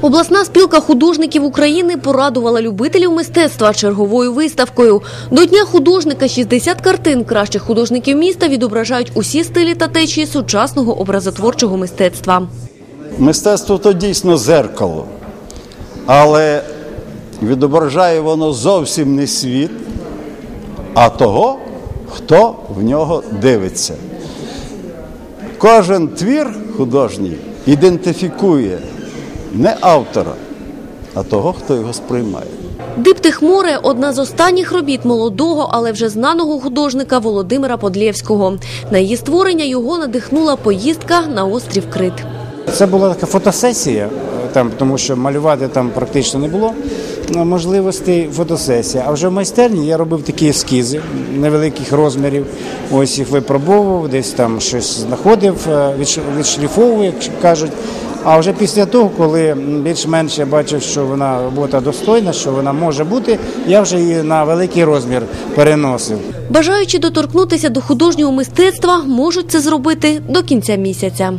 Обласна спілка художників України порадувала любителів мистецтва черговою виставкою. До Дня художника 60 картин кращих художників міста відображають усі стилі та течії сучасного образотворчого мистецтва. Мистецтво то дійсно зеркало, але відображає воно зовсім не світ, а того, хто в нього дивиться. Кожен твір художній ідентифікує не автора, а того, хто його сприймає. Диптих море одна з останніх робіт молодого, але вже знаного художника Володимира Подлєвського. На її створення його надихнула поїздка на острів Крит. Це була така фотосесія, е, там, тому що малювати там практично не було е, можливостей фотосесія. А вже в майстерні я робив такі ескізи невеликих розмірів. Ось їх випробовував, десь там щось знаходив, е, відшліфовував, як кажуть. А вже після того, коли більш-менш я бачив, що вона робота достойна, що вона може бути, я вже її на великий розмір переносив. Бажаючи доторкнутися до художнього мистецтва, можуть це зробити до кінця місяця.